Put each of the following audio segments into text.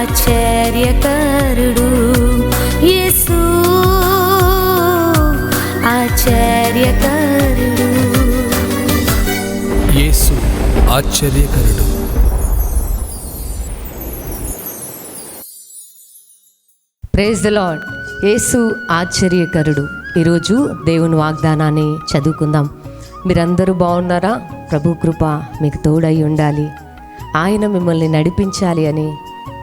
ఆశ్చర్యకరుడు యేసు. ఆశ్చర్యకరుడు. యేసు ఆశ్చర్యకరుడు. ప్రేజ్ ద లాడ్ యేసు ఆశ్చర్యకరుడు. ఈరోజు దేవుని వాగ్దానాన్ని చదువుకుందాం. మీరందరూ బాగున్నారా? ప్రభు కృప మీకు తోడై ఉండాలి. ఆయన మిమ్మల్ని నడిపించాలి అని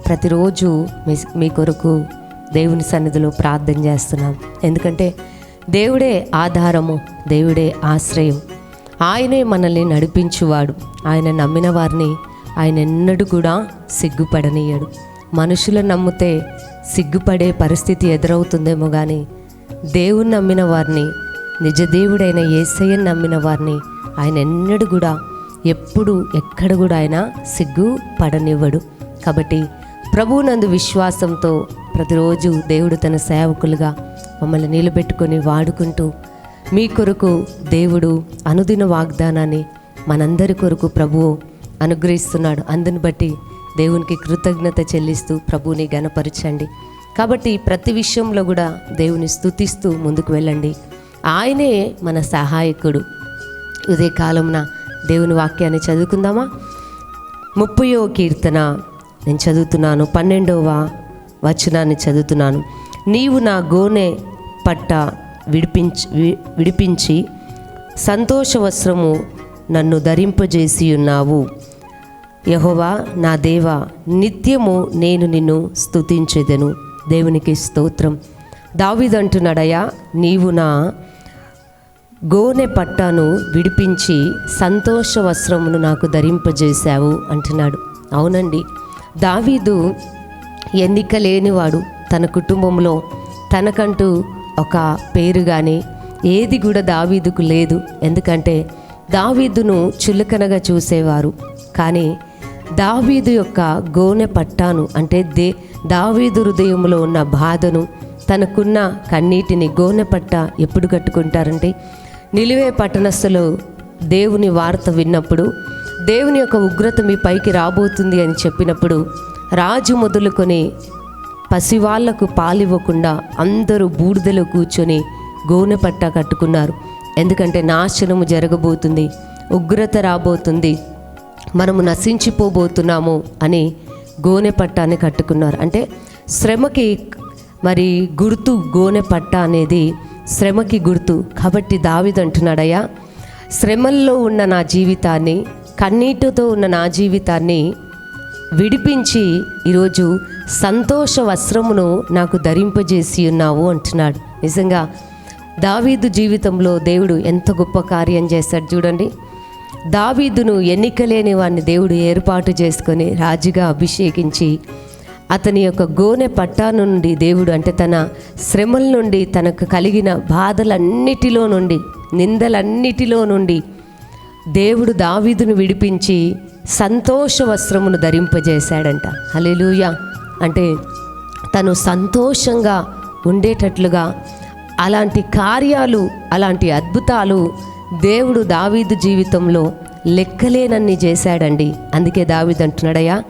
ప్రతిరోజు మీ మీ కొరకు దేవుని సన్నిధిలో ప్రార్థన చేస్తున్నాం. ఎందుకంటే దేవుడే ఆధారము దేవుడే ఆశ్రయం. ఆయనే మనల్ని నడిపించువాడు. ఆయన నమ్మిన వారిని ఆయన ఎన్నడూ కూడా సిగ్గుపడనీయడు. మనుషులు నమ్మితే సిగ్గుపడే పరిస్థితి ఎదురవుతుందేమో కానీ దేవుని నమ్మిన వారిని నిజ దేవుడైన ఏసయ్యని నమ్మిన వారిని ఆయన ఎన్నడూ కూడా ఎప్పుడు ఎక్కడ కూడా ఆయన సిగ్గు పడనివ్వడు కాబట్టి ప్రభువునందు విశ్వాసంతో ప్రతిరోజు దేవుడు తన సేవకులుగా మమ్మల్ని నిలబెట్టుకొని వాడుకుంటూ మీ కొరకు దేవుడు అనుదిన వాగ్దానాన్ని మనందరి కొరకు ప్రభువు అనుగ్రహిస్తున్నాడు. అందుని బట్టి దేవునికి కృతజ్ఞత చెల్లిస్తూ ప్రభువుని గనపరచండి కాబట్టి ప్రతి విషయంలో కూడా దేవుని స్తుతిస్తూ ముందుకు వెళ్ళండి. ఆయనే మన సహాయకుడు. ఉదయకాలంన కాలంన దేవుని వాక్యాన్ని చదువుకుందామా? ముప్పయో కీర్తన నేను చదువుతున్నాను. పన్నెండవ వచనాన్ని చదువుతున్నాను. నీవు నా గోనె పట్ట విడిపించి విడిపించి సంతోష వస్త్రము నన్ను ధరింపజేసి ఉన్నావు యహోవా నా దేవ నిత్యము నేను నిన్ను స్తుతించేదను. దేవునికి స్తోత్రం. దావిదంటున్నాడయా నీవు నా గోనె పట్టాను విడిపించి సంతోష వస్త్రమును నాకు ధరింపజేశావు అంటున్నాడు. అవునండి. దావీదు ఎన్నిక లేనివాడు తన కుటుంబంలో తనకంటూ ఒక పేరు కానీ ఏది కూడా దావీదుకు లేదు. ఎందుకంటే దావీదును చులకనగా చూసేవారు. కానీ దావీదు యొక్క గోనె పట్టాను అంటే దే దావీదు హృదయంలో ఉన్న బాధను తనకున్న కన్నీటిని గోనె పట్ట ఎప్పుడు కట్టుకుంటారంటే నిలువే పట్టణస్థులు దేవుని వార్త విన్నప్పుడు దేవుని యొక్క ఉగ్రత మీ పైకి రాబోతుంది అని చెప్పినప్పుడు రాజు మొదలుకొని పసివాళ్ళకు పాలివ్వకుండా అందరూ బూడిదలో కూర్చొని గోనె పట్ట కట్టుకున్నారు. ఎందుకంటే నాశనము జరగబోతుంది ఉగ్రత రాబోతుంది మనము నశించిపోబోతున్నాము అని గోనె పట్టాన్ని కట్టుకున్నారు. అంటే శ్రమకి మరి గుర్తు గోనె పట్ట అనేది శ్రమకి గుర్తు. కాబట్టి దావిదంటున్నాడయ్యా శ్రమల్లో ఉన్న నా జీవితాన్ని కన్నీటితో ఉన్న నా జీవితాన్ని విడిపించి ఈరోజు సంతోష వస్త్రమును నాకు ధరింపజేసి ఉన్నావు అంటున్నాడు. నిజంగా దావీదు జీవితంలో దేవుడు ఎంత గొప్ప కార్యం చేశాడు చూడండి. దావీదును ఎన్నికలేని వాడిని దేవుడు ఏర్పాటు చేసుకొని రాజుగా అభిషేకించి అతని యొక్క గోనె పట్టా నుండి దేవుడు అంటే తన శ్రమల నుండి తనకు కలిగిన బాధలన్నిటిలో నుండి నిందలన్నిటిలో నుండి దేవుడు దావీదును విడిపించి సంతోష వస్త్రమును ధరింపజేశాడంట. హల్లెలూయా. అంటే తను సంతోషంగా ఉండేటట్లుగా అలాంటి కార్యాలు అలాంటి అద్భుతాలు దేవుడు దావీదు జీవితంలో లెక్కలేనన్ని చేశాడండి. అందుకే దావీదు అంటున్నాడయ్యా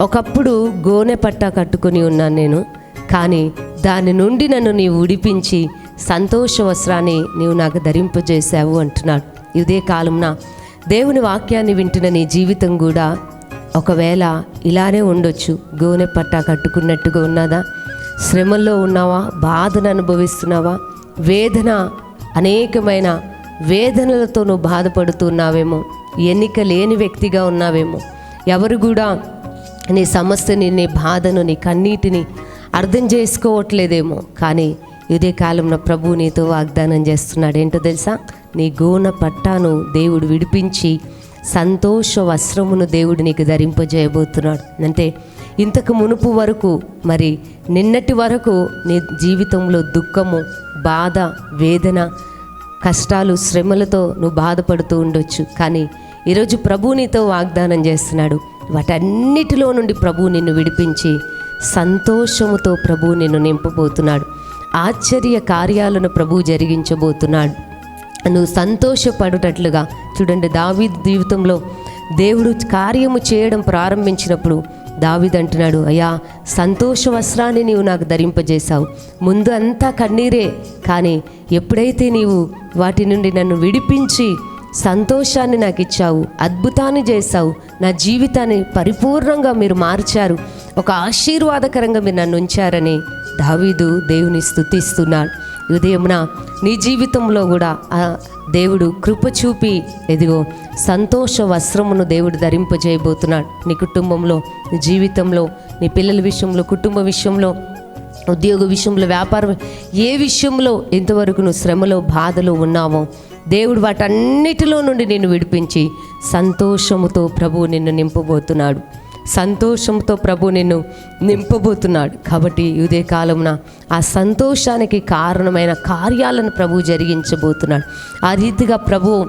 ఒకప్పుడు గోనె పట్ట కట్టుకొని ఉన్నాను నేను కానీ దాని నుండి నన్ను నీవు ఉడిపించి సంతోష వస్త్రాన్ని నీవు నాకు ధరింపజేశావు అంటున్నాడు. ఇదే కాలంన దేవుని వాక్యాన్ని వింటున్న నీ జీవితం కూడా ఒకవేళ ఇలానే ఉండొచ్చు. గోనె పట్టా కట్టుకున్నట్టుగా ఉన్నదా? శ్రమల్లో ఉన్నావా? బాధను అనుభవిస్తున్నావా? వేదన అనేకమైన వేదనలతో నువ్వు బాధపడుతున్నావేమో ఎన్నిక లేని వ్యక్తిగా ఉన్నావేమో. ఎవరు కూడా నీ సమస్యని నీ బాధను నీ కన్నీటిని అర్థం చేసుకోవట్లేదేమో. కానీ ఇదే కాలంలో ప్రభు నీతో వాగ్దానం చేస్తున్నాడు. ఏంటో తెలుసా? నీ గోన పట్టాను దేవుడు విడిపించి సంతోష వస్త్రమును దేవుడు నీకు ధరింపజేయబోతున్నాడు. అంటే ఇంతకు మునుపు వరకు మరి నిన్నటి వరకు నీ జీవితంలో దుఃఖము బాధ వేదన కష్టాలు శ్రమలతో నువ్వు బాధపడుతూ ఉండొచ్చు. కానీ ఈరోజు ప్రభు నీతో వాగ్దానం చేస్తున్నాడు. వాటన్నిటిలో నుండి ప్రభు నిన్ను విడిపించి సంతోషముతో ప్రభు నిన్ను నింపబోతున్నాడు. ఆశ్చర్య కార్యాలను ప్రభు జరిగించబోతున్నాడు. నువ్వు సంతోషపడుటట్లుగా చూడండి దావి జీవితంలో దేవుడు కార్యము చేయడం ప్రారంభించినప్పుడు దావిదంటున్నాడు అయ్యా సంతోష వస్త్రాన్ని నీవు నాకు ధరింపజేశావు. ముందు అంతా కన్నీరే కానీ ఎప్పుడైతే నీవు వాటి నుండి నన్ను విడిపించి సంతోషాన్ని నాకు ఇచ్చావు అద్భుతాన్ని చేశావు నా జీవితాన్ని పరిపూర్ణంగా మీరు మార్చారు ఒక ఆశీర్వాదకరంగా మీరు నన్ను ఉంచారని దావీదు దేవుని స్థుతిస్తున్నాడు ఈ ఉదయమున నీ జీవితంలో కూడా దేవుడు కృప చూపి ఎదిగో సంతోష వస్త్రమును దేవుడు ధరింపజేయబోతున్నాడు. నీ కుటుంబంలో నీ జీవితంలో నీ పిల్లల విషయంలో కుటుంబ విషయంలో ఉద్యోగ విషయంలో వ్యాపారం ఏ విషయంలో ఇంతవరకు నువ్వు శ్రమలో బాధలో ఉన్నావో దేవుడు వాటన్నిటిలో నుండి నిన్ను విడిపించి సంతోషముతో ప్రభు నిన్ను నింపబోతున్నాడు. సంతోషంతో ప్రభు నిన్ను నింపబోతున్నాడు. కాబట్టి ఇదే కాలమున ఆ సంతోషానికి కారణమైన కార్యాలను ప్రభు జరిగించబోతున్నాడు. ఆ రీతిగా ప్రభు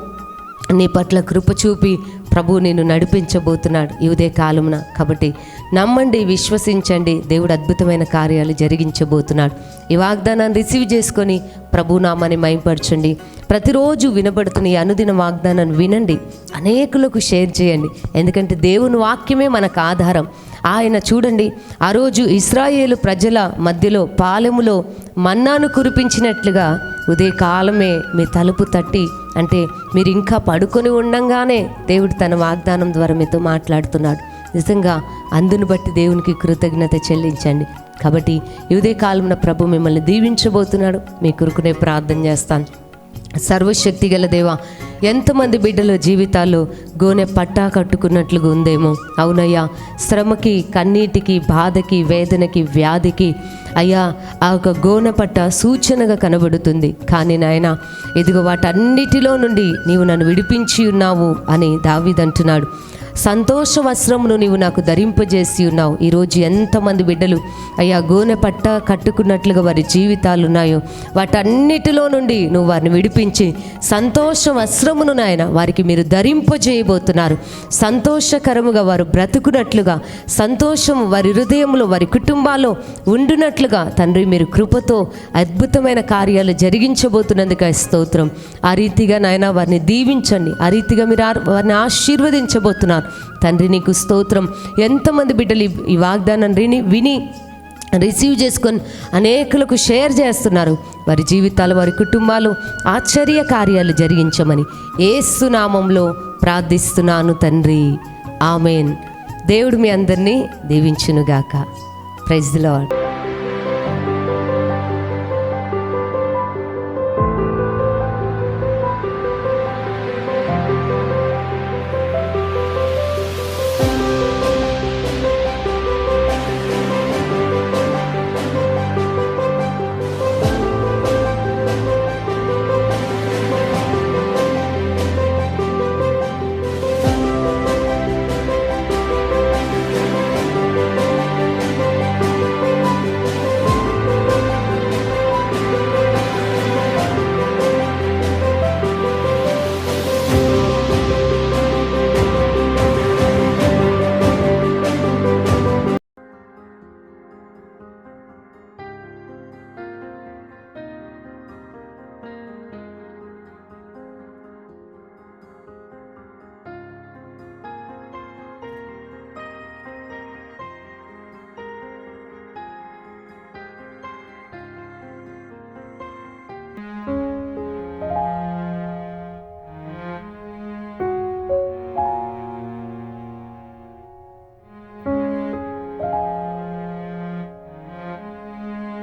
నీ పట్ల కృప చూపి ప్రభు నేను నడిపించబోతున్నాడు ఈ కాలమున. కాబట్టి నమ్మండి విశ్వసించండి దేవుడు అద్భుతమైన కార్యాలు జరిగించబోతున్నాడు. ఈ వాగ్దానాన్ని రిసీవ్ చేసుకొని ప్రభునామాన్ని మైంపరచండి మైపరచండి ప్రతిరోజు వినబడుతున్న ఈ అనుదిన వాగ్దానాన్ని వినండి. అనేకులకు షేర్ చేయండి. ఎందుకంటే దేవుని వాక్యమే మనకు ఆధారం. ఆయన చూడండి ఆ రోజు ఇస్రాయేలు ప్రజల మధ్యలో పాలెములో మన్నాను కురిపించినట్లుగా ఉదయకాలమే మీ తలుపు తట్టి అంటే మీరు ఇంకా పడుకొని ఉండంగానే దేవుడు తన వాగ్దానం ద్వారా మీతో మాట్లాడుతున్నాడు. నిజంగా అందును బట్టి దేవునికి కృతజ్ఞత చెల్లించండి. కాబట్టి ఇదే కాలంలో ప్రభు మిమ్మల్ని దీవించబోతున్నాడు. మీ కొరకునే ప్రార్థన చేస్తాను. సర్వశక్తి గల దేవ ఎంతమంది బిడ్డల జీవితాల్లో గోనె పట్టా కట్టుకున్నట్లుగా ఉందేమో. అవునయ్యా శ్రమకి కన్నీటికి బాధకి వేదనకి వ్యాధికి అయ్యా ఆ యొక్క గోనె పట్ట సూచనగా కనబడుతుంది. కానీ నాయన ఇదిగో వాటన్నిటిలో నుండి నీవు నన్ను విడిపించి ఉన్నావు అని దావిదంటున్నాడు సంతోష వస్త్రమును నీవు నాకు ధరింపజేసి ఉన్నావు. ఈరోజు ఎంతమంది బిడ్డలు అయ్యా గోనె పట్ట కట్టుకున్నట్లుగా వారి జీవితాలు ఉన్నాయో వాటన్నిటిలో నుండి నువ్వు వారిని విడిపించి సంతోష వస్త్రమును నాయన వారికి మీరు ధరింపజేయబోతున్నారు. సంతోషకరముగా వారు బ్రతుకున్నట్లుగా సంతోషం వారి హృదయంలో వారి కుటుంబాల్లో ఉండునట్లుగా తండ్రి మీరు కృపతో అద్భుతమైన కార్యాలు జరిగించబోతున్నందుకు స్తోత్రం. ఆ రీతిగా నాయన వారిని దీవించండి. ఆ రీతిగా మీరు వారిని ఆశీర్వదించబోతున్నారు. తండ్రి నీకు స్తోత్రం. ఎంతమంది బిడ్డలు ఈ- వాగ్దానం విని విని రిసీవ్ చేసుకొని అనేకులకు షేర్ చేస్తున్నారు. వారి జీవితాలు వారి కుటుంబాలు ఆశ్చర్య కార్యాలు జరిగించమని ఏసునామంలో ప్రార్థిస్తున్నాను తండ్రి. ఆమెన్. దేవుడు మీ అందరినీ దీవించునుగాక. Praise lord